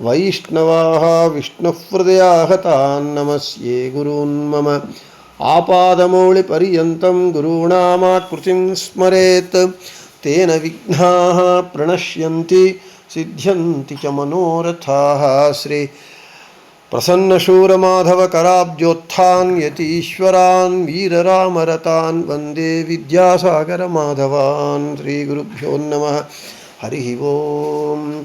वैष्णवाः विष्णुहृदयाः तान् नमस्ये गुरून् मम आपादमौलिपर्यन्तं गुरूणामाकृतिं स्मरेत्। तेन विघ्नाः प्रणश्यन्ति, सिद्ध्यन्ति च मनोरथाः। श्री प्रसन्नशूरमाधवकराब्जोत्थान्, यतीश्वरान्, वीररामरतान्, वंदे विद्यासागरमाधवान्। श्रीगुरुभ्यो नमः। हरिः ಓಂ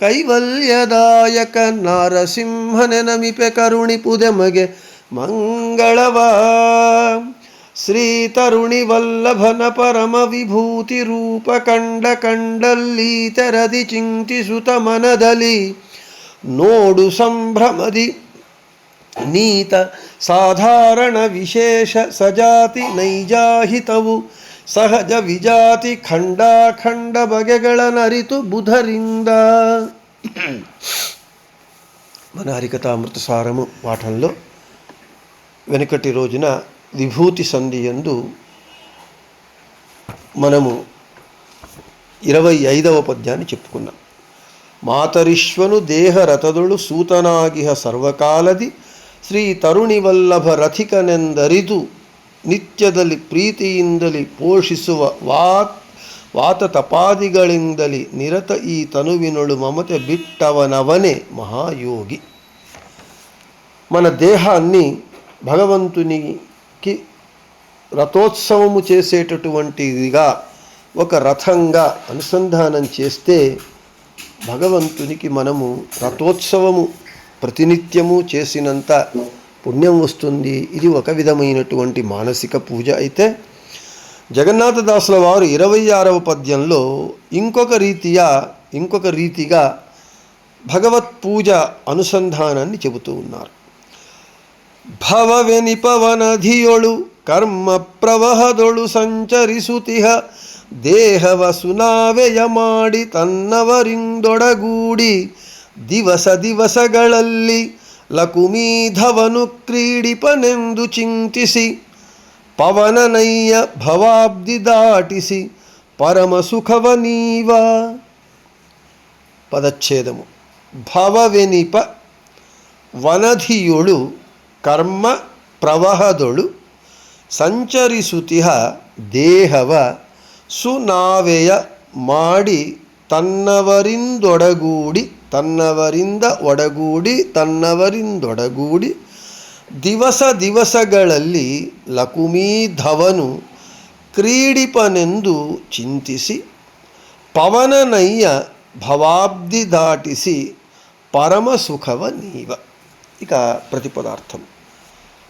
ಕೈವಲ್ಯದಾಯಕ ನಾರಸಿಂಹನೆ ನಮಿಪೆ ಕರುಣಿಪುದೆ ಮಗೆ ಮಂಗಳವ. ಶ್ರೀ ತರುಣಿ ವಲ್ಲಭನ ಪರಮ ವಿಭೂತಿ ರೂಪ ಕಂಡ ಕಂಡಲ್ಲಿ ತೆರದಿ ಚಿಂತಿಸುತ ಮನದಲ್ಲಿ ನೋಡು ಸಂಭ್ರಮದಿ ನೀತ ಸಾಧಾರಣ ವಿಶೇಷ ಸಜಾತಿ ನೈಜಾಹಿತವು ಸಹಜ ವಿಜಾತಿ ಖಂಡಾಖಂಡ ಬಗೆಗಳನ್ನರಿತು ಬುಧರಿಂದ. మన హరికథామృతసారము పాఠంలో వెనుకటి రోజున విభూతి సంధి ఎందు మనము ఇరవై ఐదవ పద్యాన్ని చెప్పుకున్నాం. మాతరిష్వను దేహరథదుడు సూతనాగిహ సర్వకాలది శ్రీ తరుణి వల్లభ రథికనెందరిదు నిత్యదలి ప్రీతియిందలి పోషిసువ వాత్ ವಾತ ತಪಾದಿಗಳಿಂದಲಿ ನಿರತ ಈ ತನುವಿನೊಳು ಮಮತೆ ಬಿಟ್ಟವನವನೇ మహాయోగి మన దేహాన్ని భగవంతునికి రథోత్సవము చేసేటటువంటిదిగా ఒక రథంగా అనుసంధానం చేస్తే భగవంతునికి మనము రథోత్సవము ప్రతినిత్యము చేసినంత పుణ్యం వస్తుంది ఇది ఒక విధమైనటువంటి మానసిక పూజ అయితే జగన్నాథదాసుల వారు ఇరవై ఆరవ పద్యంలో ఇంకొక రీతిగా ఇంకొక రీతిగా భగవత్ పూజ అనుసంధానాన్ని చెబుతూ ఉన్నారు ಭವವೆನಿಪವನಧಿಯೊಳು ಕರ್ಮ ಪ್ರವಹದೊಳು ಸಂಚರಿಸುತಿಹ ದೇಹವ ಸುನಾವೆಯ ಮಾಡಿ ತನ್ನವರಿಂದೊಡಗೂಡಿ ದಿವಸ ದಿವಸಗಳಲ್ಲಿ ಲಕುಮೀಧವನು ಕ್ರೀಡಿಪನೆಂದು ಚಿಂತಿಸಿ ಪವನನಯ್ಯ ಭವಾಬ್ಧಿ ದಾಟಿಸಿ పరమసుఖవ నీవా పదచ్ఛేదము భవవెనిప వనధియుడు కర్మ ప్రవహదొడు ಸಂಚರಿಸುತಿಹ ದೇಹವ ಸುನಾವೆಯ ಮಾಡಿ ತನ್ನವರಿಂದೊಡಗೂಡಿ ತನ್ನವರಿಂದ ಒಡಗೂಡಿ ತನ್ನವರಿಂದೊಡಗೂಡಿ ದಿವಸ ದಿವಸಗಳಲ್ಲಿ ಲಕುಮೀಧವನು ಕ್ರೀಡಿಪನೆಂದು ಚಿಂತಿಸಿ ಪವನನಯ್ಯ భవాబ్ది దాటిసి పరమ సుఖవ నీవ ఇక ప్రతిపదార్థం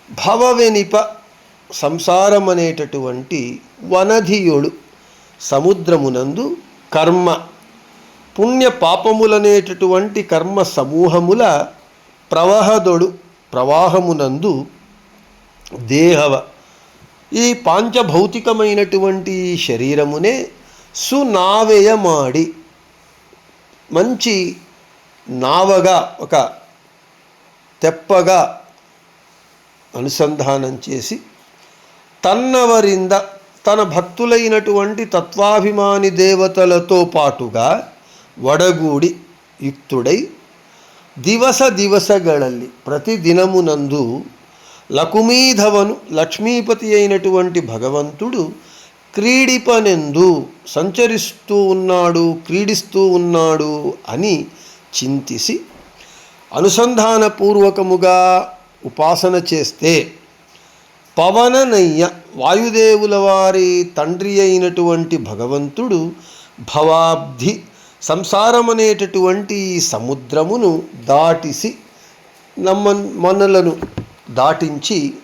భవవెనిప సంసారం అనేటటువంటి వనధియుడు సముద్రమునందు కర్మ పుణ్య పాపములనేటటువంటి కర్మ సమూహముల ప్రవహదొడు ప్రవాహమునందు దేహవ ఈ పాంచభౌతికమైనటువంటి శరీరమునే సునావేయమాడి మంచి నావగా ఒక తెప్పగా అనుసంధానం చేసి తన్నవరింద తన భక్తులైనటువంటి తత్వాభిమాని దేవతలతో పాటుగా వడగూడి యుక్తుడై ದಿವಸ ದಿವಸಗಳಲ್ಲಿ ప్రతి దినమునందు లకుమీధవను లక్ష్మీపతి అయినటువంటి భగవంతుడు క్రీడిపనెందు సంచరిస్తూ ఉన్నాడు క్రీడిస్తూ ఉన్నాడు అని చింతిసి అనుసంధానపూర్వకముగా ఉపాసన చేస్తే పవననయ్య వాయుదేవుల వారి తండ్రి అయినటువంటి భగవంతుడు భవాబ్ధి సంసారమనేటటువంటి అనేటటువంటి సముద్రమును దాటిసి నమ్మ మనలను దాటించి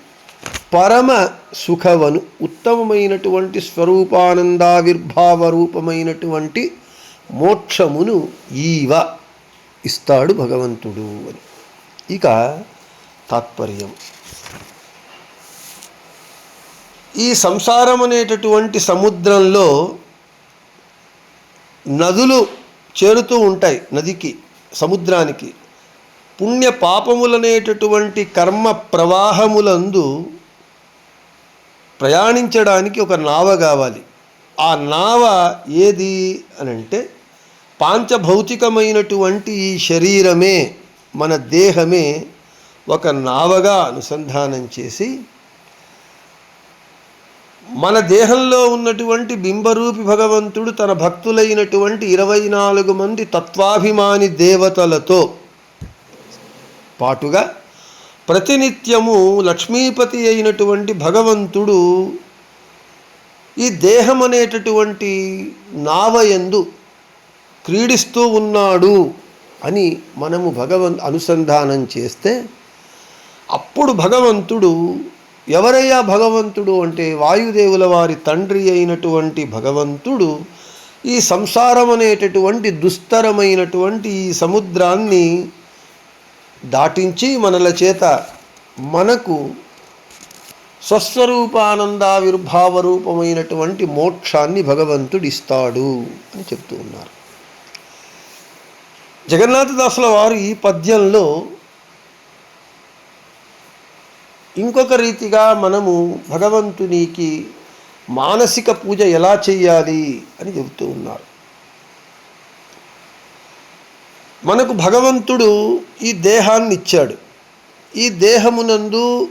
పరమ సుఖవను ఉత్తమమైనటువంటి స్వరూపానందావిర్భావ రూపమైనటువంటి మోక్షమును ఈవ ఇస్తాడు భగవంతుడు అని. ఇక తాత్పర్యం. ఈ సంసారం అనేటటువంటి సముద్రంలో నదులు చేరుతూ ఉంటాయి నదికి సముద్రానికి. పుణ్య పాపములనేటటువంటి కర్మ ప్రవాహములందు ప్రయాణించడానికి ఒక నావ కావాలి. ఆ నావ ఏది అని అంటే పాంచభౌతికమైనటువంటి ఈ శరీరమే మన దేహమే ఒక నావగా అనుసంధానం చేసి మన దేహంలో ఉన్నటువంటి బింబరూపి భగవంతుడు తన భక్తులైనటువంటి ఇరవై నాలుగు మంది తత్వాభిమాని దేవతలతో పాటుగా ప్రతినిత్యము లక్ష్మీపతి అయినటువంటి భగవంతుడు ఈ దేహం అనేటటువంటి నావయందు క్రీడిస్తూ ఉన్నాడు అని మనము భగవన్ అనుసంధానం చేస్తే అప్పుడు భగవంతుడు ఎవరయ్యా భగవంతుడు అంటే వాయుదేవుల వారి తండ్రి అయినటువంటి భగవంతుడు? ఈ సంసారం అనేటటువంటి దుస్తరమైనటువంటి ఈ సముద్రాన్ని దాటించి మనల చేత మనకు స్వస్వరూపానందావిర్భావ రూపమైనటువంటి మోక్షాన్ని భగవంతుడు ఇస్తాడు అని చెప్తూ ఉన్నారు. జగన్నాథదాసుల వారు ఈ పద్యంలో ఇంకొక రీతిగా మనము భగవంతునికి మానసిక పూజ ఎలా చేయాలి అని చెబుతూ ఉన్నారు. మనకు భగవంతుడు ఈ దేహాన్ని ఇచ్చాడు ఈ దేహమునందు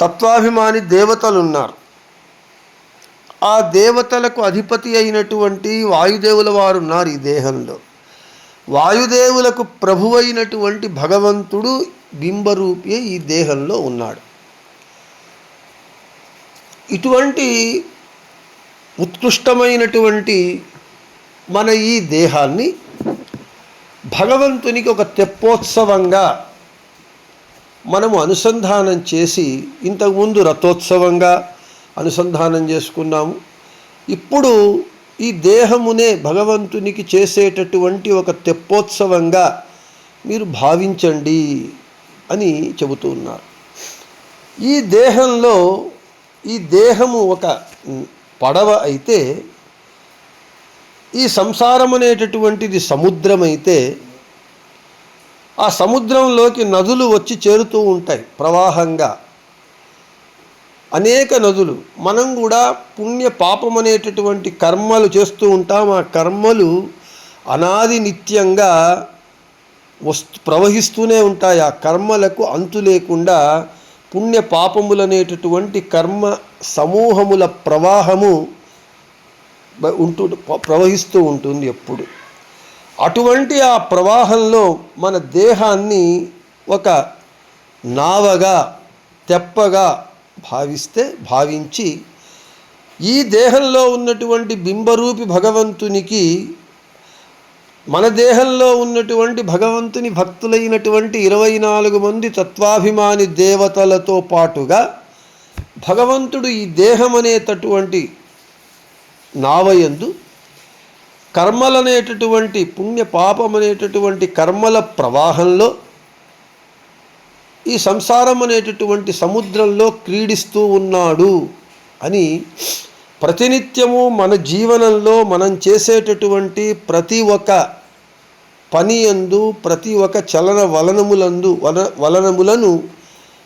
తత్వాభిమాని దేవతలు ఉన్నారు ఆ దేవతలకు అధిపతి అయినటువంటి వాయుదేవుల వారు ఉన్నారు ఈ దేహంలో. వాయుదేవులకు ప్రభువైనటువంటి భగవంతుడు బింబరూపి ఈ దేహంలో ఉన్నాడు. ఇటువంటి ఉత్కృష్టమైనటువంటి మన ఈ దేహాన్ని భగవంతునికి ఒక తెప్పోత్సవంగా మనము అనుసంధానం చేసి ఇంతకుముందు రథోత్సవంగా అనుసంధానం చేసుకున్నాము. ఇప్పుడు ఈ దేహమునే భగవంతునికి చేసేటటువంటి ఒక తెప్పోత్సవంగా మీరు భావించండి అని చెబుతూ ఉన్నారు. ఈ దేహంలో ఈ దేహము ఒక పడవ అయితే ఈ సంసారం అనేటటువంటిది సముద్రం అయితే ఆ సముద్రంలోకి నదులు వచ్చి చేరుతూ ఉంటాయి ప్రవాహంగా. అనేక నదులు. మనం కూడా పుణ్య పాపం అనేటటువంటి కర్మలు చేస్తూ ఉంటాం. ఆ కర్మలు అనాది నిత్యంగా వస్తు ప్రవహిస్తూనే ఉంటాయి. ఆ కర్మలకు అంతు లేకుండా పుణ్య పాపములు అనేటటువంటి కర్మ సమూహముల ప్రవాహము ఉంటూ ప్రవహిస్తూ ఉంటుంది ఎప్పుడు. అటువంటి ఆ ప్రవాహంలో మన దేహాన్ని ఒక నావగా తెప్పగా భావిస్తే భావించి ఈ దేహంలో ఉన్నటువంటి బింబరూపి భగవంతునికి మన దేహంలో ఉన్నటువంటి భగవంతుని భక్తులైనటువంటి ఇరవై నాలుగు మంది తత్వాభిమాని దేవతలతో పాటుగా భగవంతుడు ఈ దేహం అనేటటువంటి నావయందు కర్మలనేటటువంటి పుణ్య పాపం అనేటటువంటి కర్మల ప్రవాహంలో ఈ సంసారం అనేటటువంటి సముద్రంలో క్రీడిస్తూ ఉన్నాడు అని ప్రతినిత్యము మన జీవనంలో మనం చేసేటటువంటి ప్రతి ఒక్క పని యందు ప్రతి ఒక్క చలన వలనములందు వల వలనములను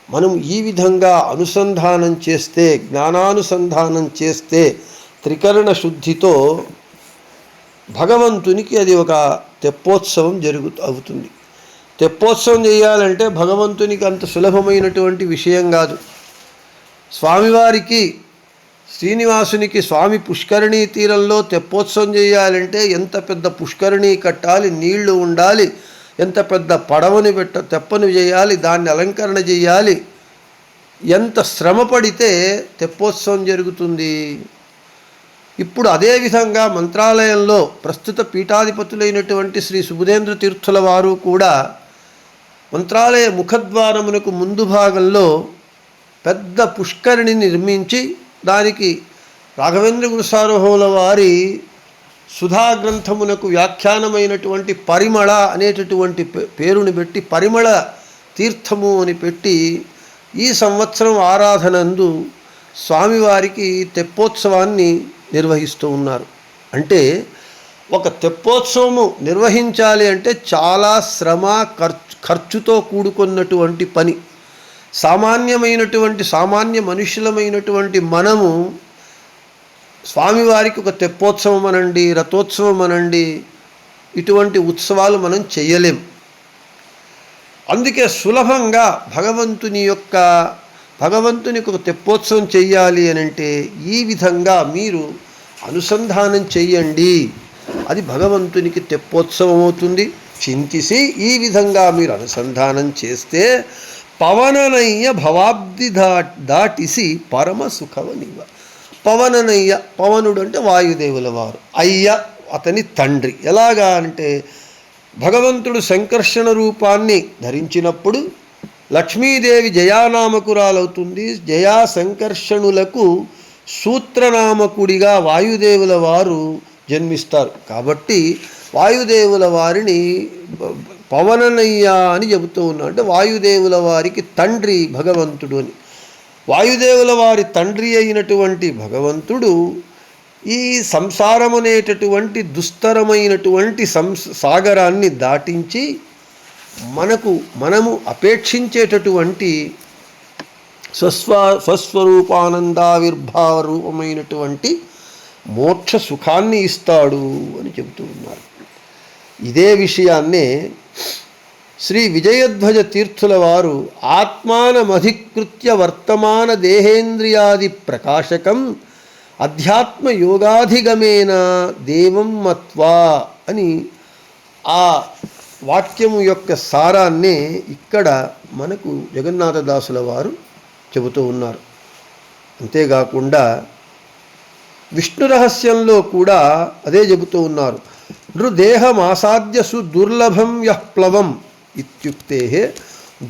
మనం ఈ విధంగా అనుసంధానం చేస్తే జ్ఞానానుసంధానం చేస్తే త్రికరణ శుద్ధితో భగవంతునికి అది ఒక తెప్పోత్సవం జరుగు అవుతుంది. తెప్పోత్సవం చేయాలంటే భగవంతునికి అంత సులభమైనటువంటి విషయం కాదు. స్వామివారికి శ్రీనివాసునికి స్వామి పుష్కరిణీ తీరంలో తెప్పోత్సవం చేయాలంటే ఎంత పెద్ద పుష్కరిణీ కట్టాలి నీళ్ళు ఉండాలి ఎంత పెద్ద పడవని పెట్ట తెప్పను చేయాలి దాన్ని అలంకరణ చేయాలి ఎంత శ్రమ పడితే తెప్పోత్సవం జరుగుతుంది. ఇప్పుడు అదేవిధంగా మంత్రాలయంలో ప్రస్తుత పీఠాధిపతులైనటువంటి శ్రీ సుబుధేంద్ర తీర్థుల వారు కూడా మంత్రాలయ ముఖద్వారమునకు ముందు భాగంలో పెద్ద పుష్కరిణి నిర్మించి దానికి రాఘవేంద్ర గురుసార్వభౌముల వారి సుధా గ్రంథమునకు వ్యాఖ్యానమైనటువంటి పరిమళ అనేటటువంటి పే- పేరుని పెట్టి పరిమళ తీర్థము అని పెట్టి ఈ సంవత్సరం ఆరాధనందు స్వామివారికి తెప్పోత్సవాన్ని నిర్వహిస్తూ ఉన్నారు. అంటే ఒక తెప్పోత్సవము నిర్వహించాలి అంటే చాలా శ్రమ ఖర్చు ఖర్చుతో కూడుకున్నటువంటి పని. సామాన్యమైనటువంటి సామాన్య మనుషులమైనటువంటి మనము స్వామివారికి ఒక తెప్పోత్సవం అనండి రథోత్సవం అనండి ఇటువంటి ఉత్సవాలు మనం చేయలేం. అందుకే సులభంగా భగవంతుని యొక్క భగవంతునికి ఒక తెప్పోత్సవం చెయ్యాలి అని అంటే ఈ విధంగా మీరు అనుసంధానం చెయ్యండి. అది భగవంతునికి తెప్పోత్సవం అవుతుంది చింతిసి ఈ విధంగా మీరు అనుసంధానం చేస్తే పవననయ్య భవాబ్ది దా దాటిసి పరమ సుఖవనివ పవననయ్య పవనుడు అంటే వాయుదేవుల వారు. అయ్య అతని తండ్రి. ఎలాగా అంటే భగవంతుడు సంకర్షణ రూపాన్ని ధరించినప్పుడు లక్ష్మీదేవి జయానామకురాలవుతుంది. జయా సంకర్షణులకు సూత్రనామకుడిగా వాయుదేవుల వారు జన్మిస్తారు. కాబట్టి వాయుదేవుల వారిని పవననయ్య అని చెబుతూ ఉన్నా అంటే వాయుదేవుల వారికి తండ్రి భగవంతుడు అని. వాయుదేవుల వారి తండ్రి అయినటువంటి భగవంతుడు ఈ సంసారం అనేటటువంటి దుస్తరమైనటువంటి సంస్ సాగరాన్ని దాటించి మనకు మనము అపేక్షించేటటువంటి స్వస్వ స్వస్వరూపానందావిర్భావ రూపమైనటువంటి మోక్ష సుఖాన్ని ఇస్తాడు అని చెబుతూ ఉన్నారు. ఇదే విషయాన్నే శ్రీ విజయధ్వజ తీర్థుల వారు ఆత్మానమధికృత్య వర్తమాన దేహేంద్రియాది ప్రకాశకం అధ్యాత్మ యోగాధిగమేన దేవం మత్వా అని ఆ వాక్యము యొక్క సారాన్నే ఇక్కడ మనకు జగన్నాథదాసుల వారు చెబుతూ ఉన్నారు. అంతేకాకుండా విష్ణు రహస్యంలో కూడా అదే చెబుతూ ఉన్నారు. నృదేహమాసాద్యసు దుర్లభం యః ప్లవం ఇత్యుక్తే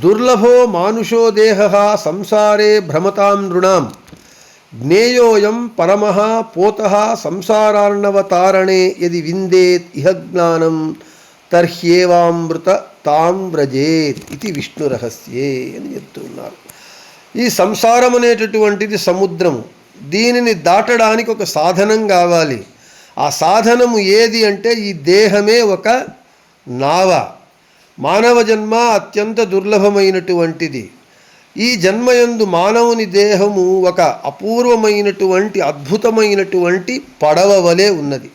దుర్లభో మానుషో దేహ సంసారే భ్రమతాం నృణాం. జ్ఞేయోయం పరమ పోత సంసారార్ణవతారణే యది విందేత్ ఇహ జ్ఞానం తర్హ్యేవామృత తాం వ్రజేత్ ఇది విష్ణు రహస్యే అని చెప్తున్నారు ఈ సంసారం అనేటటువంటిది సముద్రము. దీనిని దాటడానికి ఒక సాధనం కావాలి. ఆ సాధనము ఏది అంటే ఈ దేహమే ఒక నావ. మానవ జన్మ అత్యంత దుర్లభమైనటువంటిది. ఈ జన్మయందు మానవుని దేహము ఒక అపూర్వమైనటువంటి అద్భుతమైనటువంటి పడవ వలె ఉన్నది.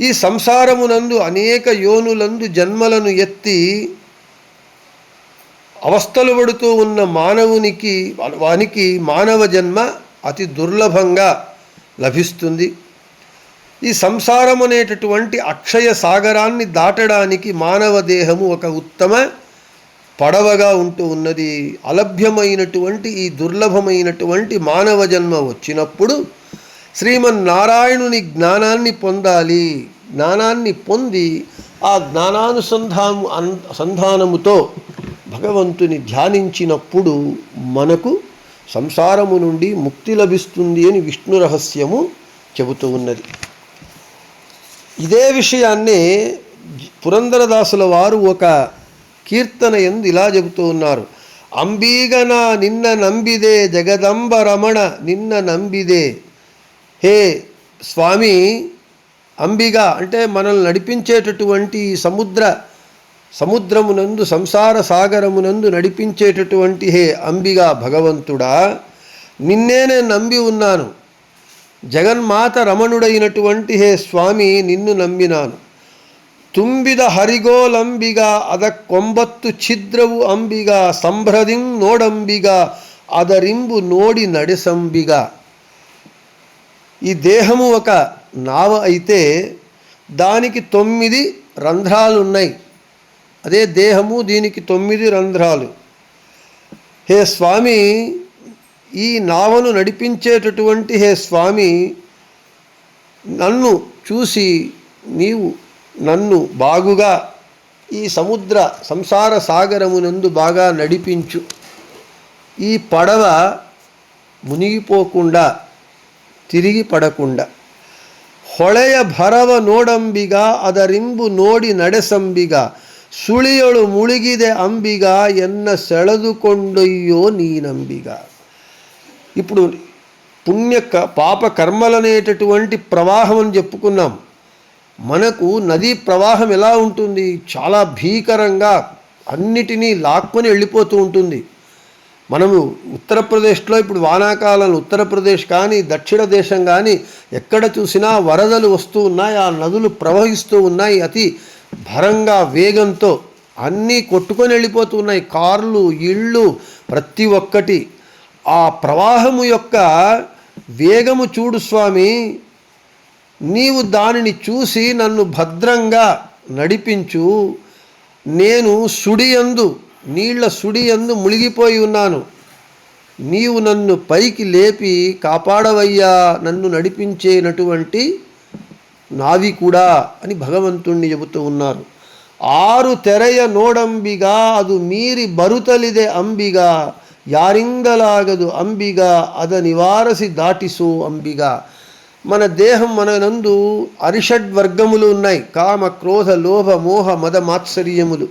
ఈ సంసారమునందు అనేక యోనులందు జన్మలను ఎత్తి అవస్థలు పడుతూ ఉన్న మానవునికి వానికి మానవ జన్మ అతి దుర్లభంగా లభిస్తుంది. ఈ సంసారం అనేటటువంటి అక్షయ సాగరాన్ని దాటడానికి మానవ దేహము ఒక ఉత్తమ పడవగా ఉంటూ ఉన్నది. అలభ్యమైనటువంటి ఈ దుర్లభమైనటువంటి మానవ జన్మ వచ్చినప్పుడు శ్రీమన్నారాయణుని జ్ఞానాన్ని పొందాలి. జ్ఞానాన్ని పొంది ఆ జ్ఞానానుసంధానము అన్ సంధానముతో భగవంతుని ధ్యానించినప్పుడు మనకు సంసారము నుండి ముక్తి లభిస్తుంది అని విష్ణు రహస్యము చెబుతూ ఉన్నది. ఇదే విషయాన్నే పురందరదాసుల వారు ఒక కీర్తన ఎందు ఇలా చెబుతూ ఉన్నారు. అంబీగన నిన్న నంబిదే జగదంబ రమణ నిన్న నంబిదే. హే స్వామి అంబిగా అంటే మనల్ని నడిపించేటటువంటి ఈ సముద్ర సముద్రమునందు సంసార సాగరమునందు నడిపించేటటువంటి హే అంబిగా భగవంతుడా నిన్నే నేను నమ్మి ఉన్నాను జగన్మాత రమణుడైనటువంటి హే స్వామి నిన్ను నమ్మినాను ತುಂಬಿದ ಹರಿಗೋಲಂಬಿಗ ಅದ ಕೊಂಬತ್ತು ಛಿದ್ರವು ಅಂಬಿಗ ಸಂಭ್ರದಿಂ ನೋಡಂಬಿಗ ಅದರಿಂಬು ನೋಡಿ ನಡೆಸಂಬಿಗ ఈ దేహము ఒక నావ అయితే దానికి తొమ్మిది రంధ్రాలు ఉన్నాయి అదే దేహము దీనికి తొమ్మిది రంధ్రాలు. హే స్వామి ఈ నావను నడిపించేటటువంటి హే స్వామి నన్ను చూసి నీవు నన్ను బాగుగా ఈ సముద్ర సంసార సాగరమునందు బాగా నడిపించు. ఈ పడవ మునిగిపోకుండా తిరిగి పడకుండా. ಹೊಳೆಯ ಭರವ ನೋಡಂಬಿಗ ಅದರಿಂಬು ನೋಡಿ ನಡೆಸಂಬಿಗ ಸುಳಿಯೊಳು ಮುಳುಗಿದೆ ಅಂಬಿಗ ಎನ್ನ ಸೆಳೆದುಕೊಂಡೊಯ್ಯೋ ನೀనంబిగ ఇప్పుడు పుణ్యక పాప కర్మలనేటటువంటి ప్రవాహం అని చెప్పుకున్నాం మనకు నదీ ప్రవాహం ఎలా ఉంటుంది చాలా భీకరంగా అన్నిటినీ లాక్కొని వెళ్ళిపోతూ ఉంటుంది మనము ఉత్తరప్రదేశ్లో ఇప్పుడు వానాకాలం ఉత్తరప్రదేశ్ కానీ దక్షిణ దేశం కానీ ఎక్కడ చూసినా వరదలు వస్తూ ఉన్నాయి ఆ నదులు ప్రవహిస్తూ ఉన్నాయి అతి భరంగా వేగంతో అన్నీ కొట్టుకొని వెళ్ళిపోతూ ఉన్నాయి. కార్లు ఇళ్ళు ప్రతి ఒక్కటి. ఆ ప్రవాహము యొక్క వేగము చూడు స్వామి నీవు దానిని చూసి నన్ను భద్రంగా నడిపించు. నేను సుడియందు నీళ్ల సుడియందు మునిగిపోయి ఉన్నాను నీవు నన్ను పైకి లేపి కాపాడవయ్యా నన్ను నడిపించేనటువంటి నావికుడా అని భగవంతుణ్ణి చెబుతూ ఉన్నారు ఆరు తెరయ నోడంబిగా ಅದು ಮೀರಿ ಬರುತ್ತಲಿದೆ ಅಂಬಿಗ ಯಾರಿಂದಲಾಗದು ಅಂಬಿಗ ಅದ నివారసి దాటిసు అంబిగా మన దేహం మన నందు అరిషడ్ వర్గములు ఉన్నాయి కామ క్రోధ లోభ మోహ మద మాత్సర్యములు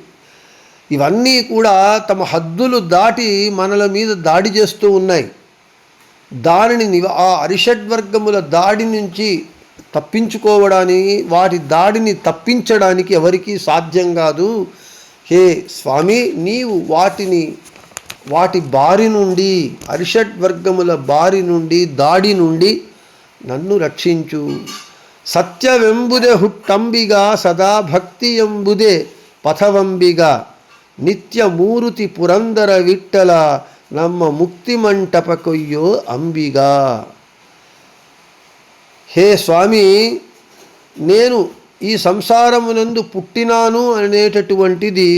ఇవన్నీ కూడా తమ హద్దులు దాటి మనల మీద దాడి చేస్తూ ఉన్నాయి. దానిని ఆ అరిషడ్వర్గముల దాడి నుంచి తప్పించుకోవడానికి వాటి దాడిని తప్పించడానికి ఎవరికీ సాధ్యం కాదు. హే స్వామి నీవు వాటిని వాటి బారి నుండి అరిషడ్వర్గముల బారి నుండి దాడి నుండి నన్ను రక్షించు. సత్యవెంబుదే హుట్టంబిగా సదా భక్తి ఎంబుదే పథవంబిగా. ನಿತ್ಯ ಮೂರುತಿ ಪುರಂದರ ವಿಠಲ ನಮ್ಮ ಮುಕ್ತಿ ಮಂಟಪ ಕೊಯ್ಯೋ ಅಂಬಿಗ హే స్వామి నేను ఈ సంసారమునందు పుట్టినాను అనేటటువంటిది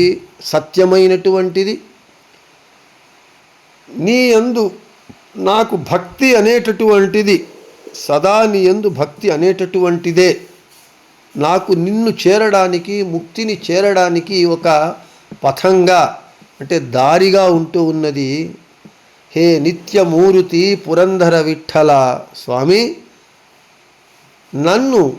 సత్యమైనటువంటిది నీ యందు నాకు భక్తి అనేటటువంటిది సదా నీ యందు భక్తి అనేటటువంటిదే నాకు నిన్ను చేరడానికి ముక్తిని చేరడానికి ఒక పథంగా అంటే దారిగా ఉంటూ ఉన్నది హే నిత్యమూర్తి పురంధర విఠల స్వామి నన్ను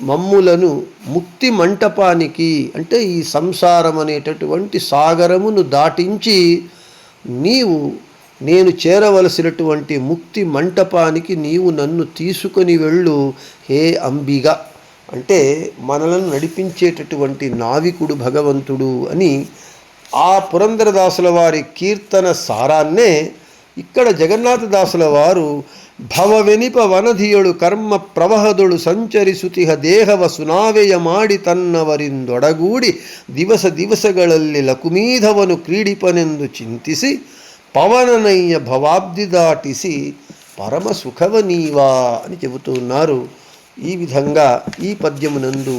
మమ్ములను ముక్తి మంటపానికి అంటే ఈ సంసారం అనేటటువంటి సాగరమును దాటించి నీవు నేను చేరవలసినటువంటి ముక్తి మంటపానికి నీవు నన్ను తీసుకొని వెళ్ళు హే అంబిగా. అంటే మనలను నడిపించేటటువంటి నావికుడు భగవంతుడు అని ఆ పురంధరదాసుల వారి కీర్తన సారాన్నే ఇక్కడ జగన్నాథదాసుల వారు ಭವ ವೆನಿಪ ವನಧಿಯೊಳು ಕರ್ಮ ಪ್ರವಹದೊಳು ಸಂಚರಿಸುತಿಹ ದೇಹವ ಸುನಾವೆಯ ಮಾಡಿ ತನ್ನವರಿಂದೊಡಗೂಡಿ ದಿವಸ ದಿವಸಗಳಲ್ಲಿ ಲಕುಮೀಧವನು ಕ್ರೀಡಿಪನೆಂದು ಚಿಂತಿಸಿ పవననయ్య భవాబ్ది దాటిసి పరమ సుఖవ నీవా అని చెబుతూ ఉన్నారు ఈ విధంగా ఈ పద్యమునందు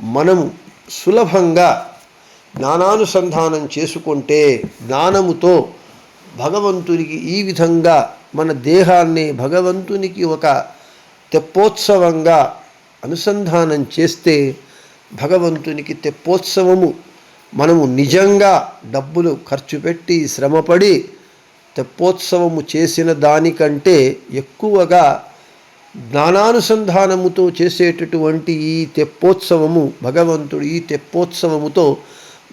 మనము సులభంగా జ్ఞానానుసంధానం చేసుకుంటే జ్ఞానముతో భగవంతునికి ఈ విధంగా మన దేహాన్ని భగవంతునికి ఒక తెప్పోత్సవంగా అనుసంధానం చేస్తే భగవంతునికి తెప్పోత్సవము మనము నిజంగా డబ్బులు ఖర్చు పెట్టి శ్రమపడి తెప్పోత్సవము చేసిన దానికంటే ఎక్కువగా జ్ఞానానుసంధానముతో చేసేటటువంటి ఈ తెప్పోత్సవము భగవంతుడు ఈ తెప్పోత్సవముతో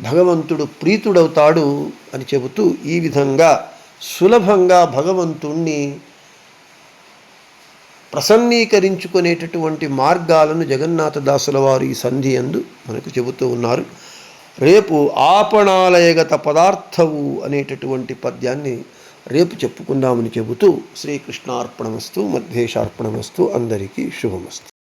భగవంతుడు ప్రీతుడవుతాడు అని చెబుతూ ఈ విధంగా సులభంగా భగవంతుణ్ణి ప్రసన్నీకరించుకునేటటువంటి మార్గాలను జగన్నాథదాసుల వారు ఈ సంధి అందు మనకు చెబుతూ ఉన్నారు. రేపు ఆపణాలయగత పదార్థవు అనేటటువంటి పద్యాన్ని రేపు చెప్పుకుందామని చెబుతూ శ్రీకృష్ణార్పణమస్తు మధ్యేషార్పణమస్తు అందరికీ శుభమస్తు.